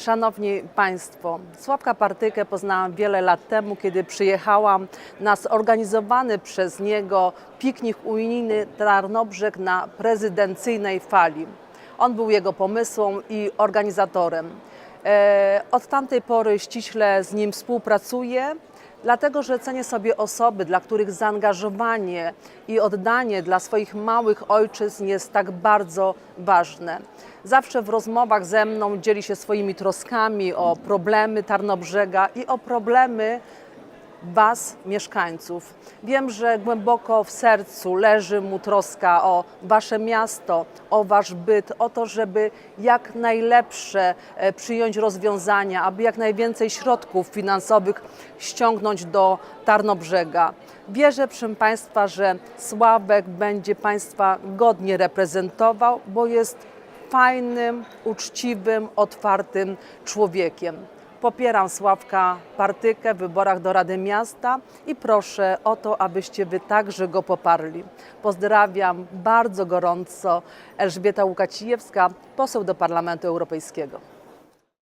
Szanowni Państwo, Sławka Partykę poznałam wiele lat temu, kiedy przyjechałam na zorganizowany przez niego piknik unijny Tarnobrzeg na prezydencyjnej fali. On był jego pomysłem i organizatorem. E, Od tamtej pory ściśle z nim współpracuję, dlatego że cenię sobie osoby, dla których zaangażowanie i oddanie dla swoich małych ojczyzn jest tak bardzo ważne. Zawsze w rozmowach ze mną dzieli się swoimi troskami o problemy Tarnobrzega i o problemy Was, mieszkańców. Wiem, że głęboko w sercu leży mu troska o Wasze miasto, o Wasz byt, o to, żeby jak najlepsze e, przyjąć rozwiązania, aby jak najwięcej środków finansowych ściągnąć do Tarnobrzega. Wierzę, proszę Państwa, że Sławek będzie Państwa godnie reprezentował, bo jest fajnym, uczciwym, otwartym człowiekiem. Popieram Sławka Partykę w wyborach do Rady Miasta i proszę o to, abyście Wy także go poparli. Pozdrawiam bardzo gorąco Elżbieta Łukacijewska, poseł do Parlamentu Europejskiego.